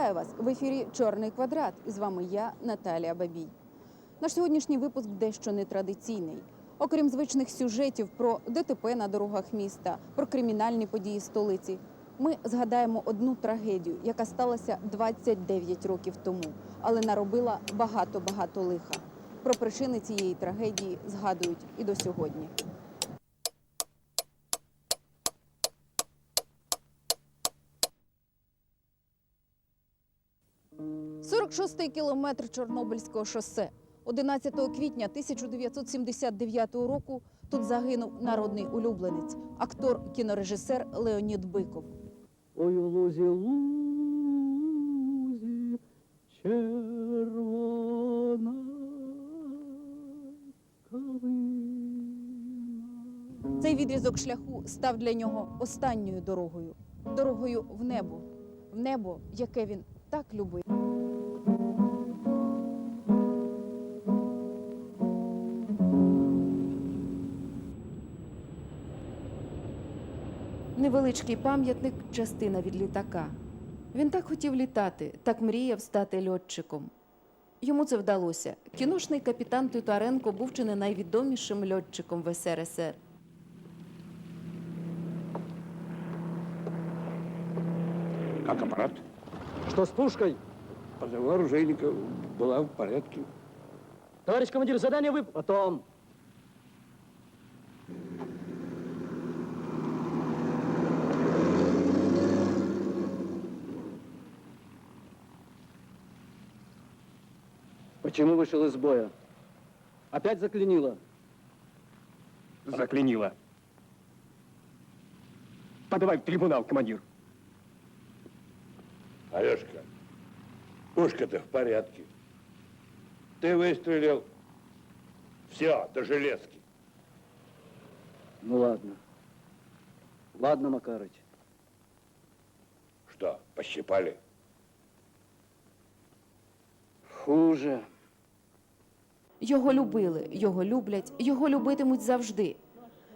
Вітаю вас в ефірі Чорний квадрат. І з вами я, Наталія Бабій. Наш сьогоднішній випуск дещо нетрадиційний. Окрім звичних сюжетів про ДТП на дорогах міста, про кримінальні події столиці, ми згадаємо одну трагедію, яка сталася 29 років тому, але наробила багато-багато лиха. Про причини цієї трагедії згадують і до сьогодні. 46-й кілометр Чорнобильського шосе. 11 квітня 1979 року тут загинув народний улюбленець, актор, кінорежисер Леонід Биков. Ой, у лузі, лузі, червона калина. Цей відрізок шляху став для нього останньою дорогою, дорогою в небо, в небо, яке він так любив. Невеличкий пам'ятник частина від літака. Він так хотів літати, так мріяв стати льотчиком. Йому це вдалося. Кіношний капітан Титаренко був чи не найвідомішим льотчиком в СРСР. Как аппарат? Что с пушкой? Позывной оружейника была в порядке. Товарищ командир, задание вы... Потом. Почему вышел из боя? Опять заклинило. Заклинило. Подавай в трибунал, командир. Алешка, пушка-то в порядке. Ты выстрелил. Все, до железки. Ну ладно. Ладно, Макарыч. Что, пощипали? Хуже. Його любили, його люблять, його любитимуть завжди.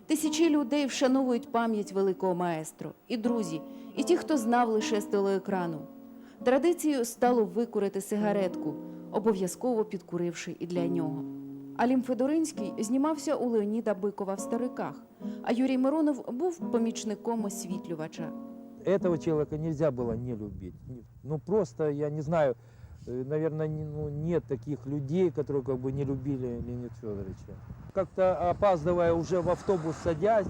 Тисячі людей вшановують пам'ять великого маестро, і друзі, і ті, хто знав лише з телеекрану. Традицією стало викурити сигаретку, обов'язково підкуривши і для нього. Алім Федоринський знімався у Леоніда Бикова в стариках, а Юрій Миронов був помічником освітлювача. этого человека нельзя было не любить. Не- Ну просто, я не знаю, э, Наверное, не- ну, нет таких людей, которые как бы не любили Леонида Федоровича. Как-то опаздывая уже в автобус садясь,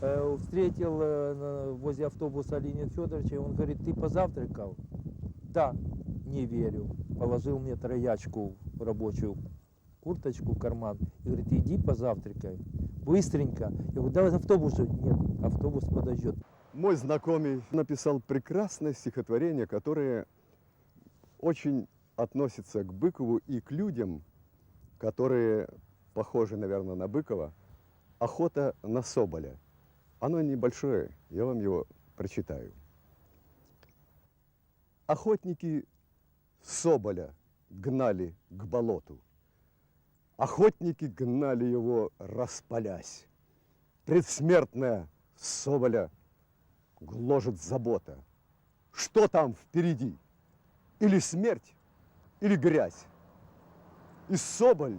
э, встретил э, возле автобуса Леонида Федоровича, и он говорит, ты позавтракал? Да, не верю. Положил мне троячку рабочую курточку в карман и говорит, иди позавтракай, быстренько. Я говорю, давай автобус. Нет, автобус подождет. Мой знакомый написал прекрасное стихотворение, которое очень относится к Быкову и к людям, которые похожи, наверное, на Быкова. «Охота на Соболя». Оно небольшое, я вам его прочитаю. Охотники Соболя гнали к болоту. Охотники гнали его, распалясь. Предсмертная Соболя гложет забота. Что там впереди? Или смерть, или грязь? И Соболь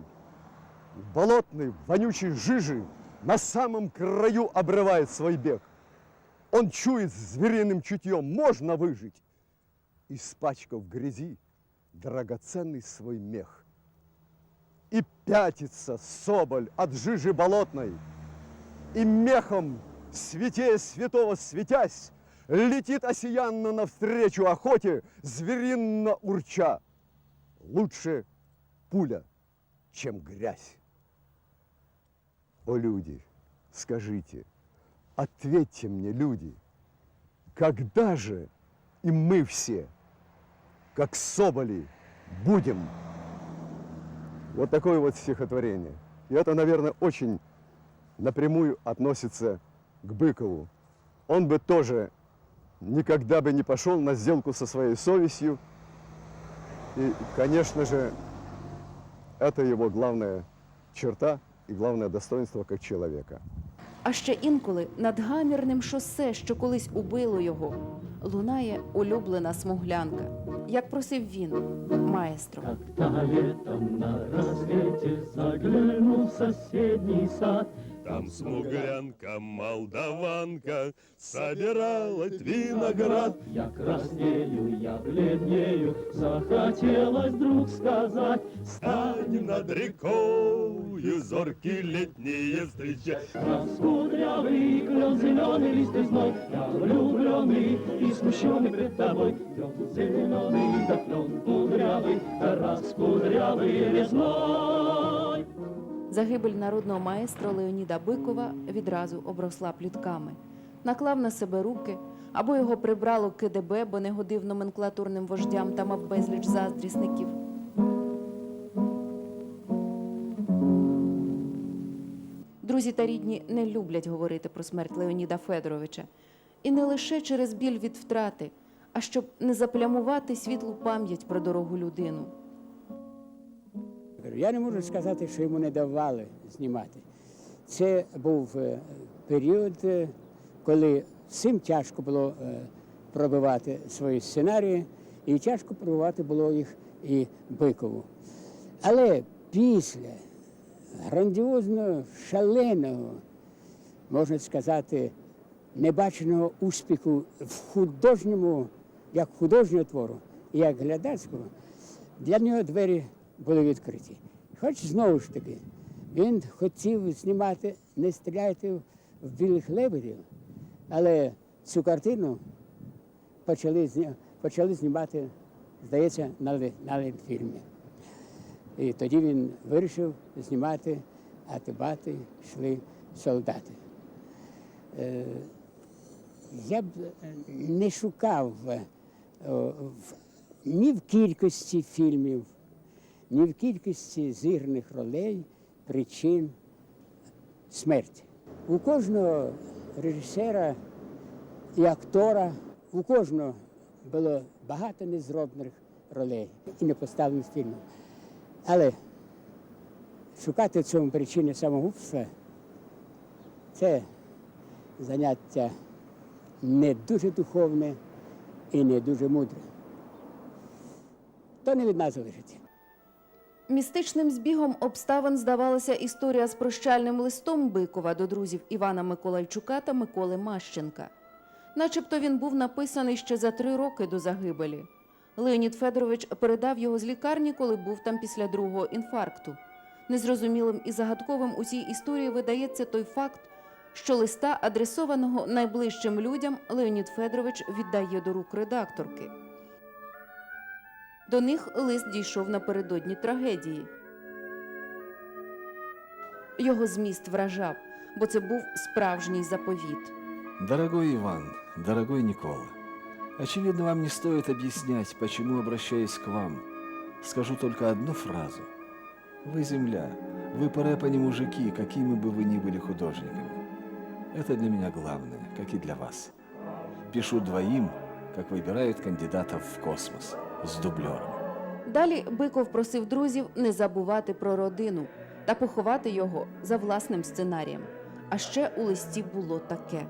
в болотной, вонючей жижи на самом краю обрывает свой бег. Он чует звериным чутьем, можно выжить, испачкав грязи драгоценный свой мех. И пятится Соболь от жижи болотной, и мехом, святее святого светясь, летит осиянно навстречу охоте, зверинно урча. Лучше пуля, чем грязь. О, люди, скажите, ответьте мне, люди, когда же и мы все, как соболи, будем? Вот такое вот стихотворение. И это, наверное, очень напрямую относится к Быкову. Он бы тоже никогда бы не пошел на сделку со своей совестью. И, конечно же, это его главная черта и главное достоинство как человека. А ще інколи над гамірним шосе, що колись убило його, лунає улюблена смуглянка, як просив він, маестро. Когда летом на рассвете заглянул в соседний сад, Там смуглянка, молдаванка собиралась виноград. я краснею, я бледнею, захотелось вдруг сказать, Станем над рекою, зоркие летние встречать. Раскудрявый клен, зеленый лист зной, я влюбленный и смущенный пред тобой. Клен зеленый, да клен кудрявый, раскудрявый весной. Загибель народного маестро Леоніда Бикова відразу обросла плітками. Наклав на себе руки, або його прибрало КДБ, бо не годив номенклатурним вождям та мав безліч заздрісників. Друзі та рідні не люблять говорити про смерть Леоніда Федоровича. І не лише через біль від втрати, а щоб не заплямувати світлу пам'ять про дорогу людину. Я не можу сказати, що йому не давали знімати. Це був е, період, е, коли всім тяжко було е, пробивати свої сценарії, і тяжко пробивати було їх і Бикову. Але після грандіозного, шаленого, можна сказати, небаченого успіху в художньому, як художнього твору і як глядацького, для нього двері були відкриті. Хоч знову ж таки, він хотів знімати не стріляйте в білих лебедів, але цю картину почали, почали знімати, здається, на, на Ленфільмі. І тоді він вирішив знімати Атибати, йшли солдати. Е, я б е, не шукав е, о, в- ні в кількості фільмів, ні в кількості зірних ролей причин смерті. У кожного режисера і актора, у кожного було багато незробних ролей і не поставлених фільмів. Але шукати в цьому причини самогубства це заняття не дуже духовне і не дуже мудре. То не від нас залежить. Містичним збігом обставин здавалася історія з прощальним листом Бикова до друзів Івана Миколайчука та Миколи Мащенка. Начебто він був написаний ще за три роки до загибелі. Леонід Федорович передав його з лікарні, коли був там після другого інфаркту. Незрозумілим і загадковим у цій історії видається той факт, що листа, адресованого найближчим людям, Леонід Федорович віддає до рук редакторки. До них лист дійшов напередодні трагедії. Його зміст вражав, бо це був справжній заповіт. Дорогой Иван, дорогой Никола, очевидно, вам не стоит объяснять, почему обращаюсь к вам. Скажу только одну фразу. Вы земля, вы порепани мужики, какими бы вы ни были художниками. Это для меня главное, как и для вас. Пишу двоим, как выбирают кандидатов в космос, с дубльором. Далі Биков просив друзів не забувати про родину та поховати його за власним сценарієм. А ще у листі було таке.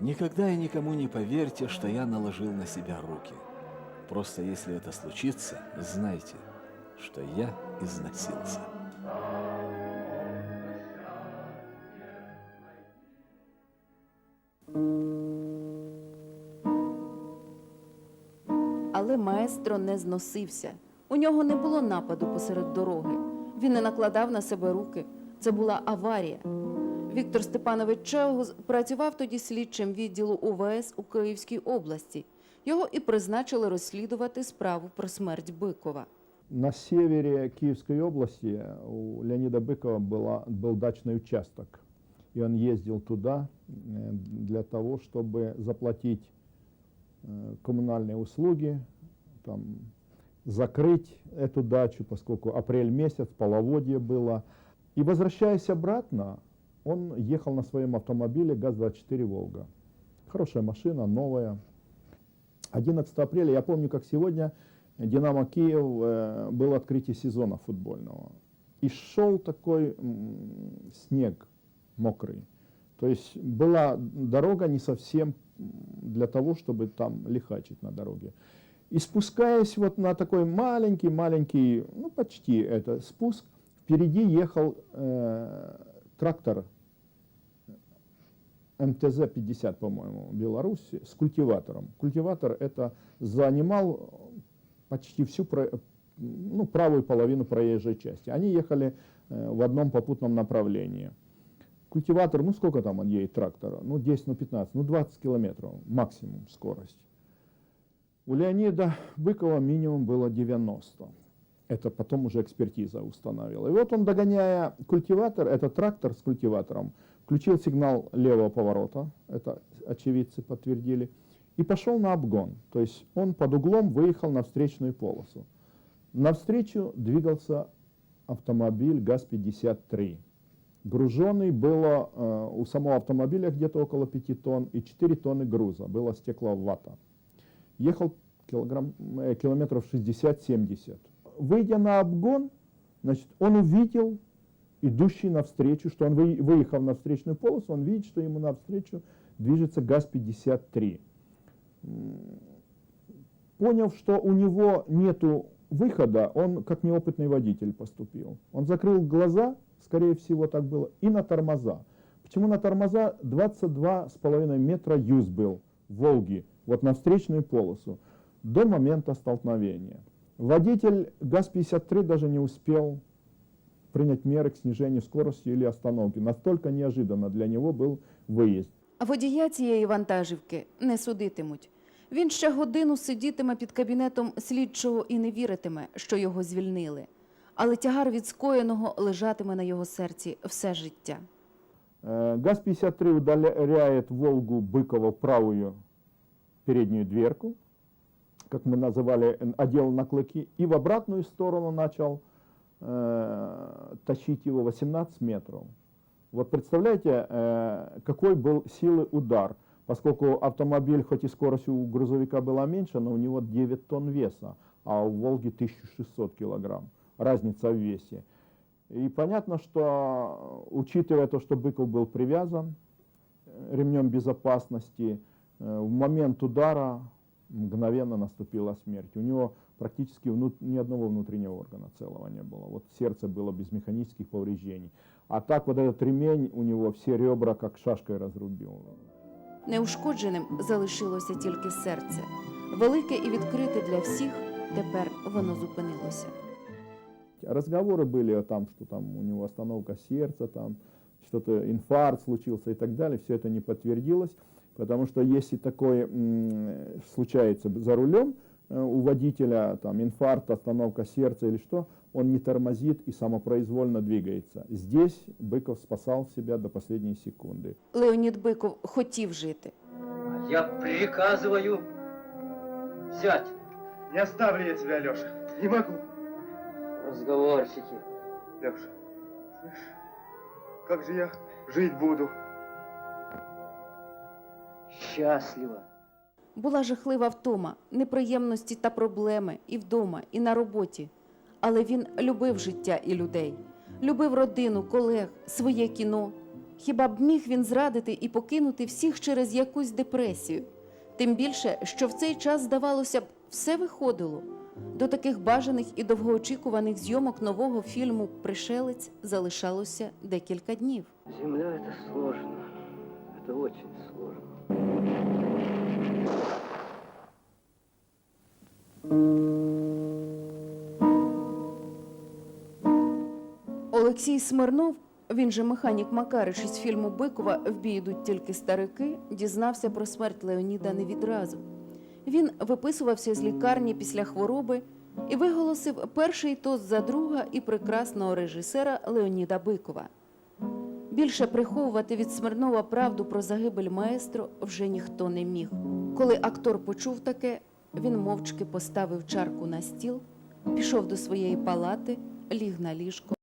Никогда и никому не поверьте, что я наложил на себя руки. Просто если это случится, знайте, что я износился. Але маестро не зносився. У нього не було нападу посеред дороги. Він не накладав на себе руки. Це була аварія. Віктор Степанович Чеугуз працював тоді слідчим відділу УВС у Київській області. Його і призначили розслідувати справу про смерть Бикова. На севере Киевской области у Леонида Быкова была, был дачный участок. И он ездил туда э, для того, чтобы заплатить э, коммунальные услуги, там, закрыть эту дачу, поскольку апрель месяц, половодье было. И возвращаясь обратно, он ехал на своем автомобиле ГАЗ-24 «Волга». Хорошая машина, новая. 11 апреля, я помню, как сегодня, Динамо Киев э, было открытие сезона футбольного. И шел такой снег мокрый. То есть была дорога не совсем для того, чтобы там лихачить на дороге. И спускаясь вот на такой маленький-маленький, ну почти это спуск, впереди ехал э, трактор МТЗ-50, по-моему, Беларуси, с культиватором. Культиватор это занимал почти всю про- ну, правую половину проезжей части. Они ехали э, в одном попутном направлении. Культиватор, ну сколько там он едет трактора? Ну 10, ну 15, ну 20 километров максимум скорость. У Леонида Быкова минимум было 90. Это потом уже экспертиза установила. И вот он, догоняя культиватор, это трактор с культиватором, включил сигнал левого поворота, это очевидцы подтвердили, и пошел на обгон. То есть он под углом выехал на встречную полосу. Навстречу двигался автомобиль ГАЗ-53. Груженный было э, у самого автомобиля где-то около 5 тонн и 4 тонны груза, было стекловата. Ехал килограмм, э, километров 60-70. Выйдя на обгон, значит, он увидел идущий навстречу, что он вы- выехал на встречную полосу, он видит, что ему навстречу движется ГАЗ-53. М, Поняв, что у него нету выхода, он как неопытный водитель поступил. Он закрыл глаза, скорее всего так было, и на тормоза. Почему на тормоза 22,5 метра юз был в Волге, вот на встречную полосу, до момента столкновения. Водитель ГАЗ-53 даже не успел принять меры к снижению скорости или остановке. Настолько неожиданно для него был выезд. Водія цієї вантажівки не судитимуть. Він ще годину сидітиме під кабінетом слідчого і не віритиме, що його звільнили. Але тягар від скоєного лежатиме на його серці все життя. Э, ГАЗ-53 удаляет «Волгу» Быкова в правую переднюю дверку, как мы называли, э, одел на клыки, и в обратную сторону начал э, тащить его 18 метров. Вот представляете, э, какой был силы удар, поскольку автомобиль, хоть и скорость у грузовика была меньше, но у него 9 тонн веса, а у «Волги» 1600 килограмм. Разница в весе. И понятно, что учитывая то, что Быков был привязан э, ремнем безопасности, э, в момент удара мгновенно наступила смерть. У него практически внут- ни одного внутреннего органа целого не было. Вот сердце было без механических повреждений. А так вот этот ремень у него все ребра как шашкой разрубил. Неушкодженим залишилося тільки серце. Велике і відкрите для всіх, тепер воно зупинилося. Разговоры были о том, что там у него остановка сердца, там что-то инфаркт случился и так далее. Все это не подтвердилось, потому что если такое случается за рулем, э, у водителя там инфаркт, остановка сердца или что, он не тормозит и самопроизвольно двигается. Здесь Быков спасал себя до последней секунды. Леонід Биков хотів жити. Я приказываю взять. Не оставлю я тебя, Леша. Не могу. Разговорчики. Леша, слышь, как же я жить буду? Счастливо. Була жахлива втома, неприємності та проблеми і вдома, і на роботі. Але він любив життя і людей, любив родину, колег, своє кіно. Хіба б міг він зрадити і покинути всіх через якусь депресію? Тим більше, що в цей час, здавалося б, все виходило. До таких бажаних і довгоочікуваних зйомок нового фільму Пришелець залишалося декілька днів. Земля это сложно. Это очень сложно. Олексій Смирнов, він же механік Макарич із фільму Бикова В бій йдуть тільки старики, дізнався про смерть Леоніда не відразу. Він виписувався з лікарні після хвороби і виголосив перший тост за друга і прекрасного режисера Леоніда Бикова. Більше приховувати від Смирнова правду про загибель маестро вже ніхто не міг. Коли актор почув таке, він мовчки поставив чарку на стіл, пішов до своєї палати, ліг на ліжко